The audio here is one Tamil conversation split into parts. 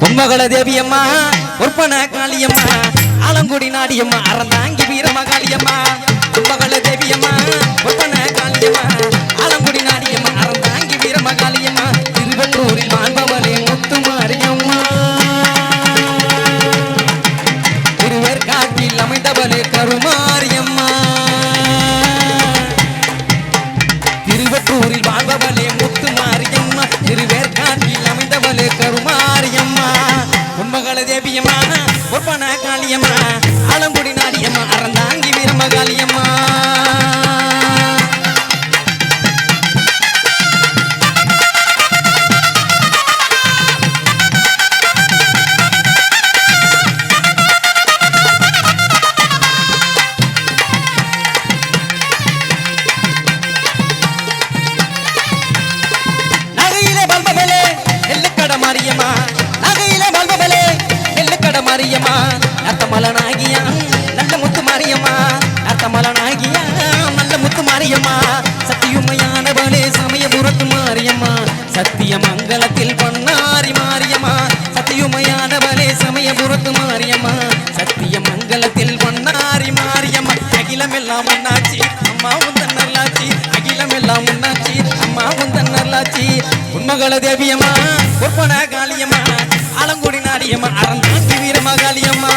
பொன்மகள தேவியம்மா ஒற்பன காளியம்மா ஆலங்குடி நாடியம்மா அறந்தாங்கி வீரம காளியம்மா பொன்மகள தேவியம்மா ஒற்பன காளியம்மா ஆலங்குடி நாடியம்மா அறந்தாங்கி வீரம காளியம்மா திருவள்ளூரில் வாழ்பவளே முத்துமாரியம்மா. திருவர் காட்டில் அமைந்தவனே கருமாரியம்மா. திருவட்டூரில் வாழ்பவளே முத்துமாரியம்மா. திருவேற்காட்டில் அமைந்தவளே கருமாரியம்மா பொன்மகள தேவியம்மா பொற்பன காளியம்மா ஆலங்குடி மாரியம்மா நகையிலே பல்பவளே எல்லுக்கட மாரியம்மா நத்தமலனாகியா நல்ல முத்து மாரியம்மா நத்தமலனாகியா நல்ல முத்து மாரியம்மா சத்தியுமையானவளே சமயபுரத்து மாரியம்மா. சத்திய மங்கலத்தில் பொன்னாரி மாரியம்மா. சத்தியுமையானவளே சமயபுரத்து மாரியம்மா. சத்திய மங்கலத்தில் பொன்னாரி மாரியம்மா. அகிலமெல்லாம் ஒன்னாச்சு. அம்மாவும் நல்லாச்சி உண்மகள தேவியம்மா ஒப்பன காளியம்மா ஆலங்குடி நாடியம்மா அறந்தாண்டி வீரமா காளியம்மா.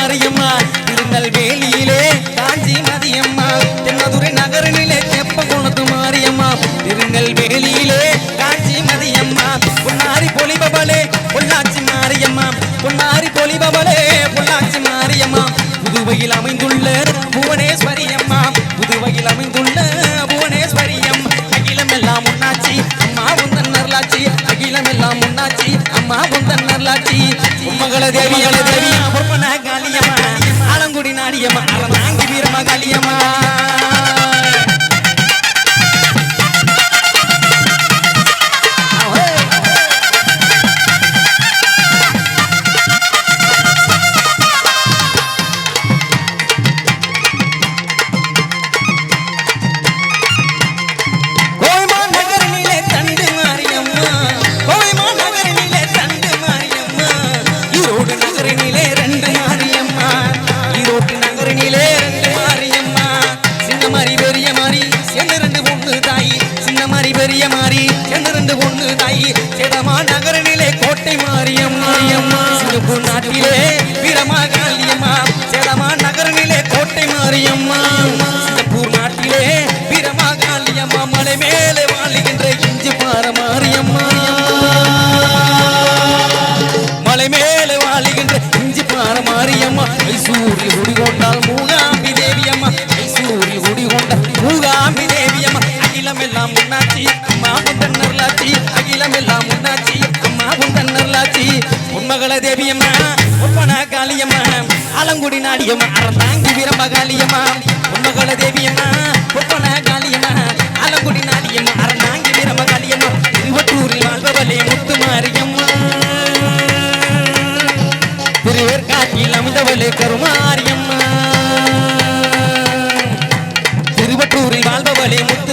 மாரியம்மா திருநெல்வேலியிலே காஞ்சி மதியம்மா தென்மதுரை நகரனிலே தெப்பகுளத்து மாரியம்மா திருநெல்வேலியிலே காஞ்சி மதியம்மா பொன்னாரி பொலிபவளே பொள்ளாச்சி மாரியம்மா பொன்னாரி பொலிபவளே பொள்ளாச்சி மாரியம்மா. புதுவையில் அமைந்துள்ள புவனேஸ்வரி அம்மா புதுவையில் அமைந்துள்ள புவனேஸ்வரி அம்மா அகிலம் எல்லாம் உன்னாச்சி அம்மா உந்தன் நர்லாச்சி அகிலம் எல்லாம் உன்னாச்சி அம்மா உந்தன் நர்லாச்சி உம்மகள தேவியள தேவி பொற்பன காளியம்மா காளியம்மா நாடியம்மா அறந்தாங்கி வீரமா காளியம்மா சென்றிருந்து ஒண்ணு தாயி சேதமா நகரினிலே கோட்டை மாரியம்மா. சிங்கப்பூர் நாட்டிலே வீரமா காலியம்மா சேதமா நகரினிலே கோட்டை மாரியம்மா. சிங்கப்பூர் நாட்டிலே வீரமா காலியம்மா மலை மேலே வாழுகின்ற இஞ்சி பார மாரியம்மா. மலை மேலே வாழுகின்ற இஞ்சி பார மாரியம்மா. மைசூரில் குடிகொண்டால் மூகாம்பி தேவியம்மா மைசூரில் குடிகொண்டால் மூகாம்பி தேவியம்மா அகிலம் எல்லாம் முன்னாச்சி அம்மா உந்தன் நர்லாச்சி அகிலம் எல்லாம் முன்னாச்சி அம்மா உந்தன் நர்லாச்சி உண்மகள தேவியம்மா ஒப்பன காளியம்மா ஆலங்குடி நாடியம்மா அறந்தாங்கி வீரம்ப காளியம்மா உண்மகள தேவியம்மா ஒப்பன காளியம்மா ஆலங்குடி நாடியம்மா அறந்தாங்கி வீரம்ப காளியம்மா திருவற்றூரில் வாழ்பவளே முத்து மாரியம்மா திருவேற்காட்டில் அமைந்தவளே கருமாரியம்மா. திருவற்றூரில் வாழ்பவளே முத்து